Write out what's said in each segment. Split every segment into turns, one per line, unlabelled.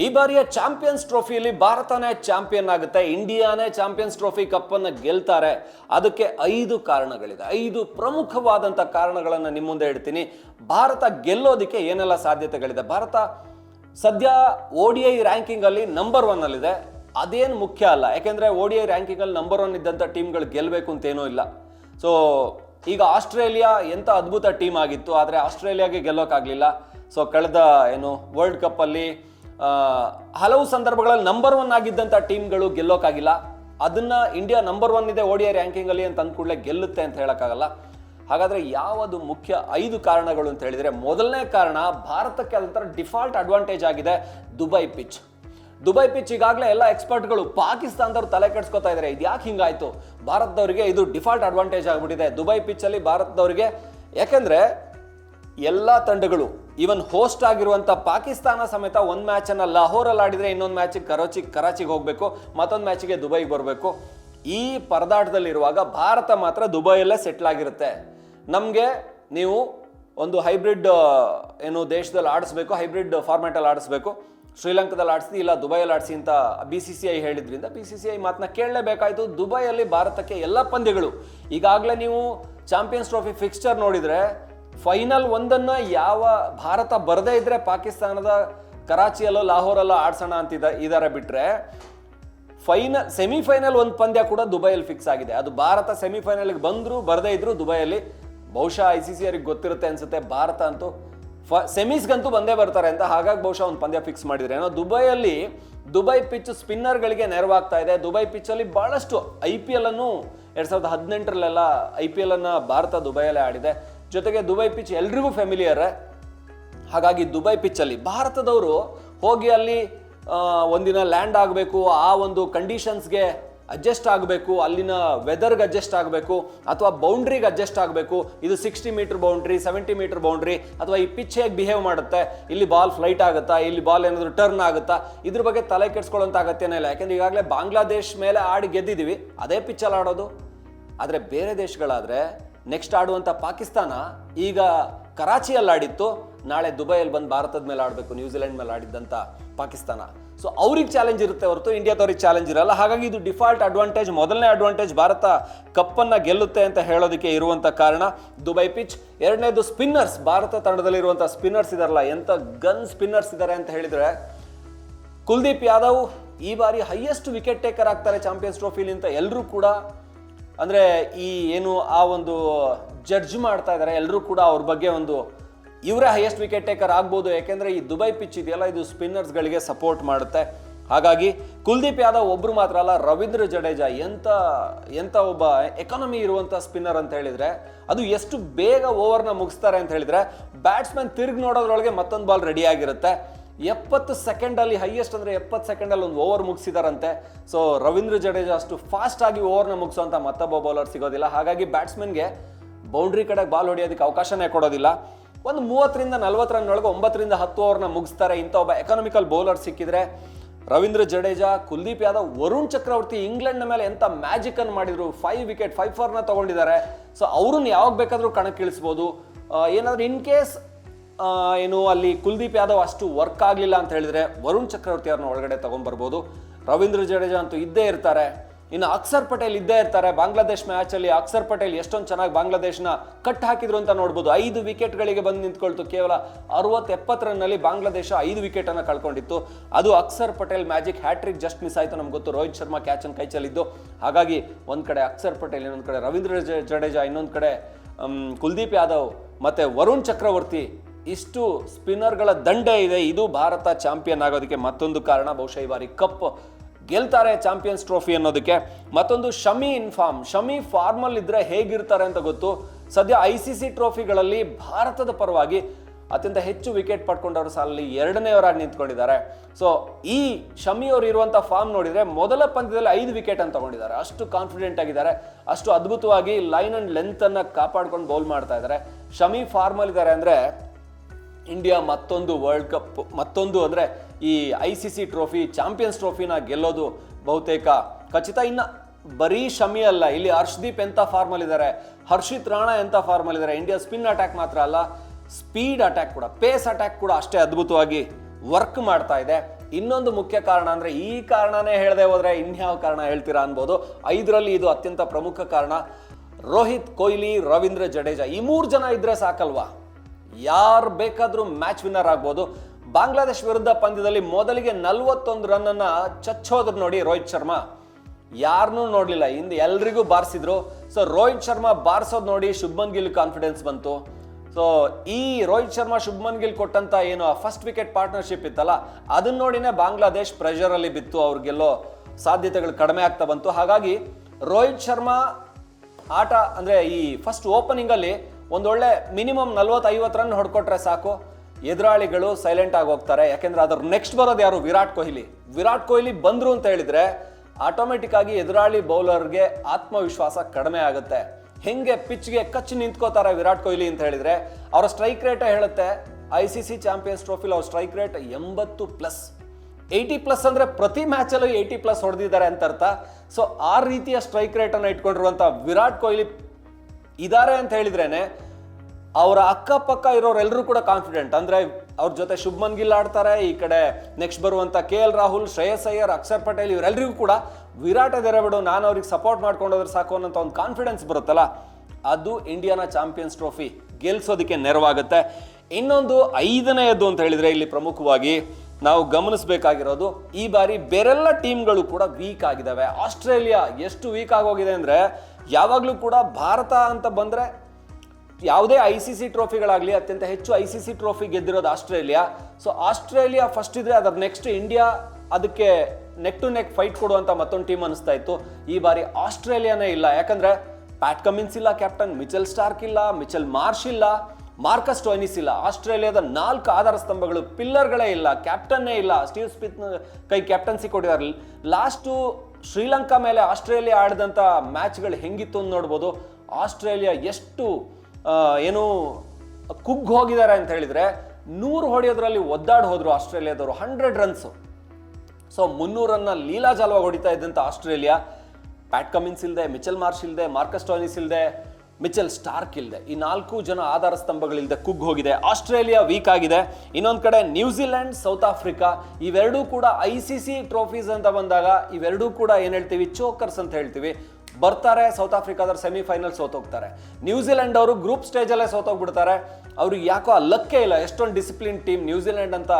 ಈ ಬಾರಿಯ champions ಟ್ರೋಫಿಯಲ್ಲಿ ಭಾರತನೇ champion ಆಗುತ್ತೆ, ಇಂಡಿಯಾನೇ ಚಾಂಪಿಯನ್ಸ್ ಟ್ರೋಫಿ ಕಪ್ಪನ್ನು ಗೆಲ್ತಾರೆ. ಅದಕ್ಕೆ ಐದು ಕಾರಣಗಳಿದೆ. ಐದು ಪ್ರಮುಖವಾದಂಥ ಕಾರಣಗಳನ್ನು ನಿಮ್ಮ ಮುಂದೆ ಇಡ್ತೀನಿ. ಭಾರತ ಗೆಲ್ಲೋದಕ್ಕೆ ಏನೆಲ್ಲ ಸಾಧ್ಯತೆಗಳಿದೆ? ಭಾರತ ಸದ್ಯ ಓ ಡಿ ಐ ರ್ಯಾಂಕಿಂಗಲ್ಲಿ ನಂಬರ್ ಒನ್ ಅಲ್ಲಿದೆ ಅದೇನು ಮುಖ್ಯ ಅಲ್ಲ. ಯಾಕೆಂದರೆ ಓ ಡಿ ಐ ರ್ಯಾಂಕಿಂಗಲ್ಲಿ ನಂಬರ್ ಒನ್ ಇದ್ದಂಥ ಟೀಮ್ಗಳು ಗೆಲ್ಲಬೇಕು ಅಂತೇನೂ ಇಲ್ಲ. ಸೊ ಈಗ ಆಸ್ಟ್ರೇಲಿಯಾ ಎಂಥ ಅದ್ಭುತ ಟೀಮ್ ಆಗಿತ್ತು, ಆದರೆ ಆಸ್ಟ್ರೇಲಿಯಾಗೆ ಗೆಲ್ಲೋಕ್ಕಾಗಲಿಲ್ಲ. ಸೊ ಕಳೆದ ಏನು ವರ್ಲ್ಡ್ ಕಪ್ಪಲ್ಲಿ ಹಲವು ಸಂದರ್ಭಗಳಲ್ಲಿ ನಂಬರ್ ಒನ್ ಆಗಿದ್ದಂಥ ಟೀಮ್ಗಳು ಗೆಲ್ಲೋಕ್ಕಾಗಿಲ್ಲ ಅದನ್ನ ಇಂಡಿಯಾ ನಂಬರ್ ಒನ್ ಇದೆ ಓಡಿಐ ರ್ಯಾಂಕಿಂಗಲ್ಲಿ ಅಂತ ಅಂದ್ಕೂಡಲೇ ಗೆಲ್ಲುತ್ತೆ ಅಂತ ಹೇಳೋಕ್ಕಾಗಲ್ಲ. ಹಾಗಾದ್ರೆ ಯಾವುದು ಮುಖ್ಯ ಐದು ಕಾರಣಗಳು ಅಂತ ಹೇಳಿದ್ರೆ ಮೊದಲನೇ ಕಾರಣ ಭಾರತಕ್ಕೆ ಅದೊಂಥರ ಡಿಫಾಲ್ಟ್ ಅಡ್ವಾಂಟೇಜ್ ಆಗಿದೆ ದುಬೈ ಪಿಚ್ ದುಬೈ ಪಿಚ್ ಈಗಾಗಲೇ ಎಲ್ಲ ಎಕ್ಸ್ಪರ್ಟ್ಗಳು ಪಾಕಿಸ್ತಾನದವ್ರು ತಲೆ ಕೆಡ್ಸ್ಕೊತಾ ಇದ್ದಾರೆ ಇದು ಯಾಕೆ ಹಿಂಗಾಯ್ತು? ಭಾರತದವರಿಗೆ ಇದು ಡಿಫಾಲ್ಟ್ ಅಡ್ವಾಂಟೇಜ್ ಆಗಿಬಿಟ್ಟಿದೆ. ದುಬೈ ಪಿಚ್ಚಲ್ಲಿ ಭಾರತದವರಿಗೆ. ಯಾಕೆಂದರೆ ಎಲ್ಲ ತಂಡಗಳು ಈವನ್ ಹೋಸ್ಟ್ ಆಗಿರುವಂಥ ಪಾಕಿಸ್ತಾನ ಸಮೇತ ಒಂದು ಮ್ಯಾಚನ್ನು ಲಾಹೋರಲ್ಲಿ ಆಡಿದರೆ ಇನ್ನೊಂದು ಮ್ಯಾಚಿಗೆ ಕರಾಚಿ, ಕರಾಚಿಗೆ ಹೋಗಬೇಕು, ಮತ್ತೊಂದು ಮ್ಯಾಚಿಗೆ ದುಬೈಗೆ ಬರಬೇಕು. ಈ ಪರದಾಟದಲ್ಲಿರುವಾಗ ಭಾರತ ಮಾತ್ರ ದುಬೈಯಲ್ಲೇ ಸೆಟ್ಲ್ ಆಗಿರುತ್ತೆ. ನಮಗೆ ನೀವು ಒಂದು ಹೈಬ್ರಿಡ್ ಏನು ದೇಶದಲ್ಲಿ ಆಡಿಸ್ಬೇಕು ಹೈಬ್ರಿಡ್ ಫಾರ್ಮ್ಯಾಟಲ್ಲಿ ಆಡಿಸ್ಬೇಕು. ಶ್ರೀಲಂಕಾದಲ್ಲಿ ಆಡಿಸಿ ಇಲ್ಲ ದುಬೈಯಲ್ಲಿ ಆಡಿಸಿ ಅಂತ ಬಿ ಸಿ ಸಿ ಐ ಹೇಳಿದ್ರಿಂದ ಬಿ ಸಿ ಸಿ ಐ ಮಾತನ್ನ ಕೇಳಲೇಬೇಕಾಯಿತು. ದುಬೈಯಲ್ಲಿ ಭಾರತಕ್ಕೆ ಎಲ್ಲ ಪಂದ್ಯಗಳು. ಈಗಾಗಲೇ ನೀವು ಚಾಂಪಿಯನ್ಸ್ ಟ್ರೋಫಿ ಫಿಕ್ಸ್ಚರ್ ನೋಡಿದರೆ ಫೈನಲ್ ಒಂದನ್ನು ಯಾವ ಭಾರತ ಬರದೇ ಇದ್ರೆ ಪಾಕಿಸ್ತಾನದ ಕರಾಚಿಯಲ್ಲೋ ಲಾಹೋರಲ್ಲೋ ಆಡ್ಸೋಣ ಅಂತಿದ್ದ ಇದಾರೆ ಬಿಟ್ರೆ ಫೈನಲ್ ಸೆಮಿಫೈನಲ್ ಒಂದು ಪಂದ್ಯ ಕೂಡ ದುಬೈಯಲ್ಲಿ ಫಿಕ್ಸ್ ಆಗಿದೆ. ಅದು ಭಾರತ ಸೆಮಿಫೈನಲ್ಗೆ ಬಂದರೂ, ಬರದೇ ಇದ್ರು ದುಬೈಯಲ್ಲಿ ಬಹುಶಃ ಐ ಸಿ ಸಿ ಅವ್ರಿಗೆ ಗೊತ್ತಿರುತ್ತೆ ಅನ್ಸುತ್ತೆ. ಭಾರತ ಅಂತೂ ಫ ಸೆಮೀಸ್ಗಂತೂ ಬಂದೇ ಬರ್ತಾರೆ ಅಂತ ಹಾಗಾಗಿ ಬಹುಶಃ ಒಂದು ಪಂದ್ಯ ಫಿಕ್ಸ್ ಮಾಡಿದ್ರೆ. ಏನೋ ದುಬೈಯಲ್ಲಿ ದುಬೈ ಪಿಚ್ ಸ್ಪಿನ್ನರ್ಗಳಿಗೆ ನೆರವಾಗ್ತಾ ಇದೆ. ದುಬೈ ಪಿಚ್ಚಲ್ಲಿ ಭಾಳಷ್ಟು ಐ ಪಿ ಎಲ್ ಅನ್ನು ಎರಡ್ ಸಾವಿರದ ಹದಿನೆಂಟರಲ್ಲೆಲ್ಲ ಐ ಪಿ ಎಲ್ ಅನ್ನ ಭಾರತ ದುಬೈಯಲ್ಲೇ ಆಡಿದೆ. ಜೊತೆಗೆ ದುಬೈ ಪಿಚ್ ಎಲ್ರಿಗೂ ಫ್ಯಾಮಿಲಿಯರ್ ಹಾಗಾಗಿ ದುಬೈ ಪಿಚ್ಚಲ್ಲಿ ಭಾರತದವರು ಹೋಗಿ ಅಲ್ಲಿ ಒಂದಿನ ಲ್ಯಾಂಡ್ ಆಗಬೇಕು, ಆ ಒಂದು ಕಂಡೀಷನ್ಸ್ಗೆ ಅಡ್ಜಸ್ಟ್ ಆಗಬೇಕು, ಅಲ್ಲಿನ ವೆದರ್ಗೆ ಅಡ್ಜಸ್ಟ್ ಆಗಬೇಕು, ಅಥವಾ ಬೌಂಡ್ರಿಗೆ ಅಡ್ಜಸ್ಟ್ ಆಗಬೇಕು. ಇದು sixty metre boundary seventy metre boundary ಅಥವಾ ಈ ಪಿಚ್ ಹೇಗೆ ಬಿಹೇವ್ ಮಾಡುತ್ತೆ, ಇಲ್ಲಿ ಬಾಲ್ ಫ್ಲೈಟ್ ಆಗುತ್ತಾ, ಇಲ್ಲಿ ಬಾಲ್ ಏನಾದರೂ ಟರ್ನ್ ಆಗುತ್ತಾ, ಇದ್ರ ಬಗ್ಗೆ ತಲೆ ಕೆಡಿಸ್ಕೊಳ್ಳೋಂಥ ಅಗತ್ಯನೇ ಇಲ್ಲ. ಯಾಕೆಂದ್ರೆ ಈಗಾಗಲೇ ಬಾಂಗ್ಲಾದೇಶ್ ಮೇಲೆ ಆಡಿ ಗೆದ್ದಿದ್ದೀವಿ ಅದೇ ಪಿಚ್ಚಲ್ಲಿ ಆಡೋದು. ಆದರೆ ಬೇರೆ ದೇಶಗಳಾದರೆ ನೆಕ್ಸ್ಟ್ ಆಡುವಂಥ ಪಾಕಿಸ್ತಾನ ಈಗ ಕರಾಚಿಯಲ್ಲಿ ಆಡಿತ್ತು ನಾಳೆ ದುಬೈಯಲ್ಲಿ ಬಂದು ಭಾರತದ ಮೇಲೆ ಆಡಬೇಕು, ನ್ಯೂಜಿಲೆಂಡ್ ಮೇಲೆ ಆಡಿದ್ದಂಥ ಪಾಕಿಸ್ತಾನ. ಸೊ ಅವ್ರಿಗೆ ಚಾಲೆಂಜ್ ಇರುತ್ತೆ ಹೊರತು ಇಂಡಿಯಾದವ್ರಿಗೆ ಚಾಲೆಂಜ್ ಇರಲ್ಲ. ಹಾಗಾಗಿ ಇದು ಡಿಫಾಲ್ಟ್ ಅಡ್ವಾಂಟೇಜ್ ಮೊದಲನೇ ಅಡ್ವಾಂಟೇಜ್ ಭಾರತ ಕಪ್ಪನ್ನು ಗೆಲ್ಲುತ್ತೆ ಅಂತ ಹೇಳೋದಕ್ಕೆ ಇರುವಂಥ ಕಾರಣ ದುಬೈ ಪಿಚ್ ಎರಡನೇದು ಸ್ಪಿನ್ನರ್ಸ್ ಭಾರತ ತಂಡದಲ್ಲಿರುವಂಥ ಸ್ಪಿನ್ನರ್ಸ್ ಇದಾರಲ್ಲ ಎಂಥ ಗನ್ ಸ್ಪಿನ್ನರ್ಸ್ ಇದ್ದಾರೆ ಅಂತ ಹೇಳಿದರೆ, ಕುಲ್ದೀಪ್ ಯಾದವ್ ಈ ಬಾರಿ ಹೈಯೆಸ್ಟ್ ವಿಕೆಟ್ ಟೇಕರ್ ಆಗ್ತಾರೆ ಚಾಂಪಿಯನ್ಸ್ ಟ್ರೋಫಿಲಿ ಅಂತ ಎಲ್ಲರೂ ಕೂಡ ಅಂದರೆ ಈ ಏನು ಆ ಒಂದು ಜಡ್ಜ್ ಮಾಡ್ತಾ ಇದ್ದಾರೆ ಎಲ್ಲರೂ ಕೂಡ ಅವ್ರ ಬಗ್ಗೆ ಒಂದು ಇವರೇ ಹೈಯೆಸ್ಟ್ ವಿಕೆಟ್ ಟೇಕರ್ ಆಗ್ಬೋದು, ಯಾಕೆಂದರೆ ಈ ದುಬೈ ಪಿಚ್ ಇದೆಯಲ್ಲ, ಇದು ಸ್ಪಿನ್ನರ್ಸ್ಗಳಿಗೆ ಸಪೋರ್ಟ್ ಮಾಡುತ್ತೆ. ಹಾಗಾಗಿ ಕುಲ್ದೀಪ್ ಯಾದವ್ ಒಬ್ಬರು ಮಾತ್ರ ಅಲ್ಲ, ರವೀಂದ್ರ ಜಡೇಜಾ ಎಂಥ ಎಂಥ ಒಬ್ಬ ಎಕಾನಮಿ ಇರುವಂಥ ಸ್ಪಿನ್ನರ್ ಅಂತ ಹೇಳಿದರೆ, ಅದು ಎಷ್ಟು ಬೇಗ ಓವರ್ನ ಮುಗಿಸ್ತಾರೆ ಅಂತ ಹೇಳಿದರೆ ಬ್ಯಾಟ್ಸ್ಮನ್ ತಿರುಗಿ ನೋಡೋದ್ರೊಳಗೆ ಮತ್ತೊಂದು ಬಾಲ್ ರೆಡಿ ಆಗಿರುತ್ತೆ. ಎಪ್ಪತ್ತು ಸೆಕೆಂಡಲ್ಲಿ ಹೈಯೆಸ್ಟ್ ಅಂದರೆ ಎಪ್ಪತ್ತು ಸೆಕೆಂಡಲ್ಲಿ ಒಂದು ಓವರ್ ಮುಗಿಸಿದಾರಂತೆ. ಸೊ ರವೀಂದ್ರ ಜಡೇಜಾ ಅಷ್ಟು ಫಾಸ್ಟ್ ಆಗಿ ಓವರ್ನ ಮುಗಿಸೋಂಥ ಮತ್ತೊಬ್ಬ ಬೌಲರ್ ಸಿಗೋದಿಲ್ಲ. ಹಾಗಾಗಿ ಬ್ಯಾಟ್ಸ್ಮನ್ಗೆ ಬೌಂಡ್ರಿ ಕಡೆಗೆ ಬಾಲ್ ಹೊಡೆಯೋದಕ್ಕೆ ಅವಕಾಶನೇ ಕೊಡೋದಿಲ್ಲ. ಒಂದು ಮೂವತ್ತರಿಂದ ನಲ್ವತ್ತು ಒಳಗೆ ಒಂಬತ್ತರಿಂದ ಹತ್ತು ಓವರ್ನ ಮುಗಿಸ್ತಾರೆ ಇಂಥ ಒಬ್ಬ ಎಕನಾಮಿಕಲ್ ಬೌಲರ್ ಸಿಕ್ಕಿದ್ರೆ. ರವೀಂದ್ರ ಜಡೇಜಾ, ಕುಲ್ದೀಪ್ ಯಾದವ್, ವರುಣ್ ಚಕ್ರವರ್ತಿ ಇಂಗ್ಲೆಂಡ್ನ ಮೇಲೆ ಎಂಥ ಮ್ಯಾಜಿಕ್ ಅನ್ನು ಮಾಡಿದ್ರು. ಫೈವ್ ವಿಕೆಟ್ ಫೈವ್ ಫೋರ್ನ ತಗೊಂಡಿದ್ದಾರೆ. ಸೊ ಅವ್ರನ್ನ ಯಾವಾಗ ಬೇಕಾದರೂ ಕಣಕ್ಕಿಳಿಸ್ಬೋದು. ಏನಾದರೂ ಇನ್ ಕೇಸ್ ಏನು, ಅಲ್ಲಿ ಕುಲ್ದೀಪ್ ಯಾದವ್ ಅಷ್ಟು ವರ್ಕ್ ಆಗಲಿಲ್ಲ ಅಂತ ಹೇಳಿದ್ರೆ ವರುಣ್ ಚಕ್ರವರ್ತಿ ಅವ್ರನ್ನ ಒಳಗಡೆ ತಗೊಂಡ್ಬರ್ಬೋದು. ರವೀಂದ್ರ ಜಡೇಜಾ ಅಂತೂ ಇದ್ದೇ ಇರ್ತಾರೆ. ಇನ್ನು ಅಕ್ಸರ್ ಪಟೇಲ್ ಇದ್ದೇ ಇರ್ತಾರೆ. ಬಾಂಗ್ಲಾದೇಶ್ ಮ್ಯಾಚಲ್ಲಿ ಅಕ್ಸರ್ ಪಟೇಲ್ ಎಷ್ಟೊಂದು ಚೆನ್ನಾಗಿ ಬಾಂಗ್ಲಾದೇಶನ ಕಟ್ ಹಾಕಿದ್ರು ಅಂತ ನೋಡ್ಬೋದು. ಐದು ವಿಕೆಟ್ಗಳಿಗೆ ಬಂದು ನಿಂತ್ಕೊಳ್ತು. ಕೇವಲ ಅರವತ್ತು ಎಪ್ಪತ್ತು ರನ್ನಲ್ಲಿ ಬಾಂಗ್ಲಾದೇಶ ಐದು ವಿಕೆಟನ್ನು ಕಳ್ಕೊಂಡಿತ್ತು. ಅದು Axar Patel magic hattrick just miss ಆಯಿತು ನಮ್ಗೆ ಗೊತ್ತು. ರೋಹಿತ್ ಶರ್ಮಾ ಕ್ಯಾಚನ್ನು ಚೆಲ್ಲಿದ್ದು ಹಾಗಾಗಿ ಒಂದು ಕಡೆ ಅಕ್ಸರ್ ಪಟೇಲ್, ಇನ್ನೊಂದು ಕಡೆ ರವೀಂದ್ರ ಜಡೇಜಾ, ಇನ್ನೊಂದು ಕಡೆ ಕುಲ್ದೀಪ್ ಯಾದವ್ ಮತ್ತು ವರುಣ್ ಚಕ್ರವರ್ತಿ ಇಷ್ಟು ಸ್ಪಿನ್ನರ್ಗಳ ದಂಡೆ ಇದೆ. ಇದು ಭಾರತ ಚಾಂಪಿಯನ್ ಆಗೋದಕ್ಕೆ ಮತ್ತೊಂದು ಕಾರಣ. ಬಹುಶಃ ಈ ಬಾರಿ ಕಪ್ ಗೆಲ್ತಾರೆ ಚಾಂಪಿಯನ್ಸ್ ಟ್ರೋಫಿ ಅನ್ನೋದಕ್ಕೆ. ಮತ್ತೊಂದು ಶಮಿ ಇನ್ಫಾರ್ಮ್. ಶಮಿ ಫಾರ್ಮಲ್ ಇದ್ರೆ ಹೇಗಿರ್ತಾರೆ ಅಂತ ಗೊತ್ತು. ಸದ್ಯ ಐ ಸಿ ಸಿ ಟ್ರೋಫಿಗಳಲ್ಲಿ ಭಾರತದ ಪರವಾಗಿ ಅತ್ಯಂತ ಹೆಚ್ಚು ವಿಕೆಟ್ ಪಡ್ಕೊಂಡವ್ರ ಸಾಲಲ್ಲಿ ಎರಡನೇವರಾಗಿ ನಿಂತ್ಕೊಂಡಿದ್ದಾರೆ. ಸೊ ಈ ಶಮಿ ಅವರು ಫಾರ್ಮ್ ನೋಡಿದ್ರೆ ಮೊದಲ ಪಂದ್ಯದಲ್ಲಿ ಐದು ವಿಕೆಟ್ ಅಂತ ತಗೊಂಡಿದ್ದಾರೆ. ಅಷ್ಟು ಕಾನ್ಫಿಡೆಂಟ್ ಆಗಿದ್ದಾರೆ. ಅಷ್ಟು ಅದ್ಭುತವಾಗಿ ಲೈನ್ ಅಂಡ್ ಲೆಂತ್ ಅನ್ನ ಕಾಪಾಡ್ಕೊಂಡು ಬೌಲ್ ಮಾಡ್ತಾ ಇದ್ದಾರೆ. ಶಮಿ ಫಾರ್ಮಲ್ ಇದ್ದಾರೆ ಅಂದ್ರೆ ಇಂಡಿಯಾ ಮತ್ತೊಂದು ವರ್ಲ್ಡ್ ಕಪ್ ಮತ್ತೊಂದು ಅಂದರೆ ಈ I C C trophy champions ಟ್ರೋಫಿನ ಗೆಲ್ಲೋದು ಬಹುತೇಕ ಖಚಿತ. ಇನ್ನು ಬರೀ ಶಮಿ ಅಲ್ಲ, ಇಲ್ಲಿ ಹರ್ಷದೀಪ್ ಎಂಥ ಫಾರ್ಮಲ್ಲಿದ್ದಾರೆ ಹರ್ಷಿತ್ ರಾಣಾ ಎಂಥ ಫಾರ್ಮಲ್ಲಿದ್ದಾರೆ ಇಂಡಿಯಾ ಸ್ಪಿನ್ ಅಟ್ಯಾಕ್ ಮಾತ್ರ ಅಲ್ಲ ಸ್ಪೀಡ್ ಅಟ್ಯಾಕ್ ಕೂಡ ಪೇಸ್ ಅಟ್ಯಾಕ್ ಕೂಡ ಅಷ್ಟೇ ಅದ್ಭುತವಾಗಿ ವರ್ಕ್ ಮಾಡ್ತಾ ಇದೆ. ಇನ್ನೊಂದು ಮುಖ್ಯ ಕಾರಣ ಅಂದರೆ ಈ ಕಾರಣನೇ ಹೇಳದೆ ಹೋದರೆ ಇನ್ಯಾವ ಕಾರಣ ಹೇಳ್ತೀರಾ ಅನ್ಬೋದು. ಐದರಲ್ಲಿ ಇದು ಅತ್ಯಂತ ಪ್ರಮುಖ ಕಾರಣ. ರೋಹಿತ್, ಕೊಹ್ಲಿ, ರವೀಂದ್ರ ಜಡೇಜಾ, ಈ ಮೂರು ಜನ ಇದ್ದರೆ ಸಾಕಲ್ವಾ? ಯಾರು ಬೇಕಾದರೂ ಮ್ಯಾಚ್ ವಿನ್ನರ್ ಆಗ್ಬೋದು. ಬಾಂಗ್ಲಾದೇಶ್ ವಿರುದ್ಧ ಪಂದ್ಯದಲ್ಲಿ ಮೊದಲಿಗೆ ನಲ್ವತ್ತೊಂದು ರನ್ ಅನ್ನ ಚಚ್ಚೋದ್ರು ನೋಡಿ ರೋಹಿತ್ ಶರ್ಮಾ. ಯಾರನ್ನೂ ನೋಡಲಿಲ್ಲ, ಹಿಂದೆ ಎಲ್ರಿಗೂ ಬಾರಿಸಿದ್ರು. ಸೊ ರೋಹಿತ್ ಶರ್ಮಾ ಬಾರಿಸೋದು ನೋಡಿ ಶುಭ್ಮನ್ ಗಿಲ್ ಕಾನ್ಫಿಡೆನ್ಸ್ ಬಂತು. ಸೊ ಈ ರೋಹಿತ್ ಶರ್ಮಾ ಶುಭ್ಮನ್ ಗಿಲ್ ಕೊಟ್ಟಂತ ಏನು ಫಸ್ಟ್ ವಿಕೆಟ್ ಪಾರ್ಟ್ನರ್ಶಿಪ್ ಇತ್ತಲ್ಲ ಅದನ್ನ ನೋಡಿನೇ ಬಾಂಗ್ಲಾದೇಶ್ ಪ್ರೆಷರಲ್ಲಿ ಬಿತ್ತು ಅವ್ರಿಗೆಲ್ಲೋ ಸಾಧ್ಯತೆಗಳು ಕಡಿಮೆ ಆಗ್ತಾ ಬಂತು. ಹಾಗಾಗಿ ರೋಹಿತ್ ಶರ್ಮಾ ಆಟ ಅಂದ್ರೆ ಈ ಫಸ್ಟ್ ಓಪನಿಂಗ್ ಅಲ್ಲಿ ಒಂದೊಳ್ಳೆ ಮಿನಿಮಮ್ ನಲ್ವತ್ತು ಐವತ್ತು ರನ್ ಹೊಡ್ಕೊಟ್ರೆ ಸಾಕು. ಎದುರಾಳಿಗಳು ಸೈಲೆಂಟ್ ಆಗಿ ಹೋಗ್ತಾರೆ. ಯಾಕೆಂದ್ರೆ ಅದ್ರ ನೆಕ್ಸ್ಟ್ ಬರೋದು ಯಾರು? ವಿರಾಟ್ ಕೊಹ್ಲಿ. ವಿರಾಟ್ ಕೊಹ್ಲಿ ಬಂದರು ಅಂತ ಹೇಳಿದ್ರೆ ಆಟೋಮೆಟಿಕ್ ಆಗಿ ಎದುರಾಳಿ ಬೌಲರ್ಗೆ ಆತ್ಮವಿಶ್ವಾಸ ಕಡಿಮೆ ಆಗುತ್ತೆ. ಹೆಂಗೆ ಪಿಚ್ಗೆ ಕಚ್ಚಿ ನಿಂತ್ಕೋತಾರೆ ವಿರಾಟ್ ಕೊಹ್ಲಿ ಅಂತ ಹೇಳಿದ್ರೆ, ಅವರ ಸ್ಟ್ರೈಕ್ ರೇಟ್ ಹೇಳುತ್ತೆ. ಐ ಸಿ ಸಿ ಚಾಂಪಿಯನ್ಸ್ ಟ್ರೋಫಿಲಿ ಅವ್ರ ಸ್ಟ್ರೈಕ್ ರೇಟ್ ಎಂಬತ್ತು ಪ್ಲಸ್ ಏಯ್ಟಿ ಪ್ಲಸ್ ಅಂದ್ರೆ ಪ್ರತಿ ಮ್ಯಾಚಲ್ಲೂ ಏಯ್ಟಿ ಪ್ಲಸ್ ಹೊಡೆದಿದ್ದಾರೆ ಅಂತ ಅರ್ಥ. ಸೊ ಆ ರೀತಿಯ ಸ್ಟ್ರೈಕ್ ರೇಟ್ ಇಟ್ಕೊಂಡಿರುವಂಥ ವಿರಾಟ್ ಕೊಹ್ಲಿ ಇದಾರೆ ಅಂತ ಹೇಳಿದ್ರೇನೆ, ಅವರ ಅಕ್ಕಪಕ್ಕ ಇರೋರೆಲ್ಲರೂ ಕೂಡ ಕಾನ್ಫಿಡೆಂಟ್ ಅಂದ್ರೆ ಅವ್ರ ಜೊತೆ ಶುಭ್ಮನ್ ಗಿಲ್ ಆಡ್ತಾರೆ, ಈ ಕಡೆ ನೆಕ್ಸ್ಟ್ ಬರುವಂತ ಕೆ ಎಲ್ ರಾಹುಲ್, ಶ್ರೇಯಸ್ ಅಯ್ಯರ್, ಅಕ್ಷರ್ ಪಟೇಲ್ ಇವರೆಲ್ಲರಿಗೂ ಕೂಡ ವಿರಾಟ್ ಬಿಡು, ನಾನು ಅವ್ರಿಗೆ ಸಪೋರ್ಟ್ ಮಾಡ್ಕೊಂಡೋದ್ರೆ ಸಾಕು ಅನ್ನೋಂಥ ಒಂದು ಕಾನ್ಫಿಡೆನ್ಸ್ ಬರುತ್ತಲ್ಲ, ಅದು ಇಂಡಿಯಾನ ಚಾಂಪಿಯನ್ಸ್ ಟ್ರೋಫಿ ಗೆಲ್ಸೋದಕ್ಕೆ ನೆರವಾಗುತ್ತೆ. ಇನ್ನೊಂದು ಐದನೆಯದು ಅಂತ ಹೇಳಿದ್ರೆ ಇಲ್ಲಿ ಪ್ರಮುಖವಾಗಿ ನಾವು ಗಮನಿಸಬೇಕಾಗಿರೋದು, ಈ ಬಾರಿ ಬೇರೆಲ್ಲ ಟೀಮ್ಗಳು ಕೂಡ ವೀಕ್ ಆಗಿದ್ದಾವೆ ಆಸ್ಟ್ರೇಲಿಯಾ ಎಷ್ಟು ವೀಕ್ ಆಗೋಗಿದೆ ಅಂದ್ರೆ ಯಾವಾಗಲೂ ಕೂಡ ಭಾರತ ಅಂತ ಬಂದರೆ ಯಾವುದೇ ಐ ಸಿ ಸಿ ಟ್ರೋಫಿಗಳಾಗಲಿ, ಅತ್ಯಂತ ಹೆಚ್ಚು ಐ ಸಿ ಸಿ ಟ್ರೋಫಿ ಗೆದ್ದಿರೋದು ಆಸ್ಟ್ರೇಲಿಯಾ. ಸೊ ಆಸ್ಟ್ರೇಲಿಯಾ ಫಸ್ಟ್ ಇದ್ರೆ ಅದರ ನೆಕ್ಸ್ಟ್ ಇಂಡಿಯಾ, ಅದಕ್ಕೆ ನೆಕ್ ಟು ನೆಕ್ ಫೈಟ್ ಕೊಡುವಂಥ ಮತ್ತೊಂದು ಟೀಮ್ ಅನಿಸ್ತಾ ಇತ್ತು. ಈ ಬಾರಿ ಆಸ್ಟ್ರೇಲಿಯಾನೇ ಇಲ್ಲ. ಯಾಕಂದ್ರೆ ಪ್ಯಾಟ್ ಕಮಿನ್ಸ್ ಇಲ್ಲ ಕ್ಯಾಪ್ಟನ್ ಮಿಚೆಲ್ ಸ್ಟಾರ್ಕ್ ಇಲ್ಲ ಮಿಚೆಲ್ ಮಾರ್ಷ್ ಇಲ್ಲ ಮಾರ್ಕಸ್ ಟೋನಿಸ್ ಇಲ್ಲ. ಆಸ್ಟ್ರೇಲಿಯಾದ ನಾಲ್ಕು ಆಧಾರ ಸ್ತಂಭಗಳು ಪಿಲ್ಲರ್ಗಳೇ ಇಲ್ಲ ಕ್ಯಾಪ್ಟನ್ನೇ ಇಲ್ಲ. ಸ್ಟೀವ್ ಸ್ಮಿತ್ ಕೈ ಕ್ಯಾಪ್ಟನ್ಸಿ ಕೊಟ್ಟಿದ್ದಾರೆ. ಲಾಸ್ಟು ಶ್ರೀಲಂಕಾ ಮೇಲೆ ಆಸ್ಟ್ರೇಲಿಯಾ ಆಡಿದಂಥ ಮ್ಯಾಚ್ಗಳು ಹೆಂಗಿತ್ತು ಅಂತ ನೋಡ್ಬೋದು. ಆಸ್ಟ್ರೇಲಿಯಾ ಎಷ್ಟು ಏನು ಕುಗ್ಗು ಹೋಗಿದ್ದಾರೆ ಅಂತ ಹೇಳಿದರೆ ನೂರು ಹೊಡೆಯೋದ್ರಲ್ಲಿ ಒದ್ದಾಡ್ ಹೋದರು ಆಸ್ಟ್ರೇಲಿಯಾದವರು, ಹಂಡ್ರೆಡ್ ರನ್ಸು ಸೊ ಮುನ್ನೂರನ್ನ ಲೀಲಾಜಾಲವಾಗಿ ಹೊಡಿತಾ ಇದ್ದಂಥ ಆಸ್ಟ್ರೇಲಿಯಾ. ಪ್ಯಾಟ್ ಕಮಿನ್ಸ್ ಇಲ್ಲದೆ ಮಿಚಲ್ ಮಾರ್ಷ್ ಇಲ್ಲದೆ ಮಾರ್ಕಸ್ ಟಾನಿಸ್ ಇಲ್ಲದೆ ಮಿಚೆಲ್ ಸ್ಟಾರ್ಕ್ ಇಲ್ಲದೆ ಈ ನಾಲ್ಕು ಜನ ಆಧಾರ ಸ್ತಂಭಗಳಿಲ್ಲದೆ ಕುಗ್ಗ್ ಹೋಗಿದೆ. ಆಸ್ಟ್ರೇಲಿಯಾ ವೀಕ್ ಆಗಿದೆ. ಇನ್ನೊಂದು ಕಡೆ ನ್ಯೂಜಿಲೆಂಡ್ ಸೌತ್ ಆಫ್ರಿಕಾ ಇವೆರಡೂ ಕೂಡ ಐ ಸಿ ಸಿ ಟ್ರೋಫೀಸ್ ಅಂತ ಬಂದಾಗ ಇವೆರಡೂ ಕೂಡ ಏನು ಹೇಳ್ತೀವಿ? ಚೋಕರ್ಸ್ ಅಂತ ಹೇಳ್ತೀವಿ. ಬರ್ತಾರೆ ಸೌತ್ ಆಫ್ರಿಕಾದವ್ರು ಸೆಮಿಫೈನಲ್ ಸೋತೋಗ್ತಾರೆ. ನ್ಯೂಜಿಲೆಂಡ್ ಅವರು ಗ್ರೂಪ್ ಸ್ಟೇಜಲ್ಲೇ ಸೋತೋಗ್ಬಿಡ್ತಾರೆ. ಅವ್ರಿಗೆ ಯಾಕೋ ಆ ಲಕ್ಕೇ ಇಲ್ಲ. ಎಷ್ಟೊಂದು ಡಿಸಿಪ್ಲಿನ್ ಟೀಮ್ ನ್ಯೂಜಿಲೆಂಡ್ ಅಂತ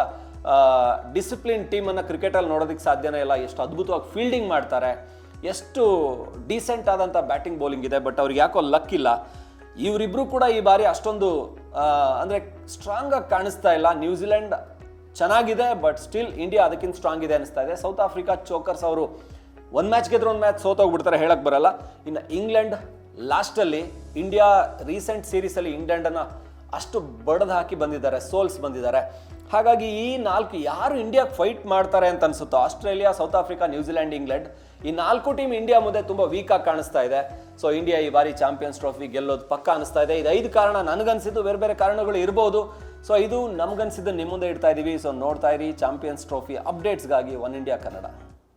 ಡಿಸಿಪ್ಲಿನ್ ಟೀಮನ್ನು ಕ್ರಿಕೆಟಲ್ಲಿ ನೋಡೋದಕ್ಕೆ ಸಾಧ್ಯನೇ ಇಲ್ಲ. ಎಷ್ಟು ಅದ್ಭುತವಾಗಿ ಫೀಲ್ಡಿಂಗ್ ಮಾಡ್ತಾರೆ. ಎಷ್ಟು ಡೀಸೆಂಟ್ ಆದಂಥ ಬ್ಯಾಟಿಂಗ್ ಬೌಲಿಂಗ್ ಇದೆ ಬಟ್ ಅವ್ರಿಗೆ ಯಾಕೋ ಲಕ್ ಇಲ್ಲ. ಇವರಿಬ್ಬರು ಕೂಡ ಈ ಬಾರಿ ಅಷ್ಟೊಂದು ಅಂದರೆ ಅಂದ್ರೆ ಸ್ಟ್ರಾಂಗ್ ಆಗಿ ಕಾಣಿಸ್ತಾ ಇಲ್ಲ. ನ್ಯೂಜಿಲೆಂಡ್ ಚೆನ್ನಾಗಿದೆ ಬಟ್ ಸ್ಟಿಲ್ ಇಂಡಿಯಾ ಅದಕ್ಕಿಂತ ಸ್ಟ್ರಾಂಗ್ ಇದೆ ಅನಿಸ್ತಾ ಇದೆ. ಸೌತ್ ಆಫ್ರಿಕಾ ಚೋಕರ್ಸ್ ಅವರು ಒಂದು ಮ್ಯಾಚ್ ಗೆದ್ರೆ ಒಂದು ಮ್ಯಾಚ್ ಸೋತೋಗ್ಬಿಡ್ತಾರೆ ಹೇಳಕ್ಕೆ ಬರಲ್ಲ. ಇನ್ನು ಇಂಗ್ಲೆಂಡ್ ಲಾಸ್ಟಲ್ಲಿ ಇಂಡಿಯಾ ರೀಸೆಂಟ್ ಸೀರೀಸಲ್ಲಿ ಇಂಗ್ಲೆಂಡನ್ನು ಅಷ್ಟು ಬಡದು ಹಾಕಿ ಬಂದಿದ್ದಾರೆ, ಸೋಲ್ಸ್ ಬಂದಿದ್ದಾರೆ. ಹಾಗಾಗಿ ಈ ನಾಲ್ಕು ಯಾರು ಇಂಡಿಯಾಗೆ ಫೈಟ್ ಮಾಡ್ತಾರೆ ಅಂತ ಅನ್ಸುತ್ತೋ, Australia, South Africa New Zealand England, ಈ ನಾಲ್ಕು ಟೀಮ್ ಇಂಡಿಯಾ ಮುಂದೆ ತುಂಬ ವೀಕ್ ಆಗಿ ಕಾಣಿಸ್ತಾ ಇದೆ. ಸೊ ಇಂಡಿಯಾ ಈ ಬಾರಿ ಚಾಂಪಿಯನ್ಸ್ ಟ್ರೋಫಿ ಗೆಲ್ಲೋದು ಪಕ್ಕ ಅನಿಸ್ತಾ ಇದೆ. ಇದು ಐದು ಕಾರಣ, ನನಗನ್ಸಿದ್ದು ಬೇರೆ ಬೇರೆ ಕಾರಣಗಳು ಇರ್ಬೋದು. ಸೊ ಇದು ನಮಗನ್ಸಿದ್ದು ನಿಮ್ಮ ಮುಂದೆ ಇಡ್ತಾ ಇದೀವಿ. ಸೊ ನೋಡ್ತಾ ಇರಿ, ಚಾಂಪಿಯನ್ಸ್ ಟ್ರೋಫಿ ಅಪ್ಡೇಟ್ಸ್ಗಾಗಿ ಒನ್ ಇಂಡಿಯಾ ಕನ್ನಡ.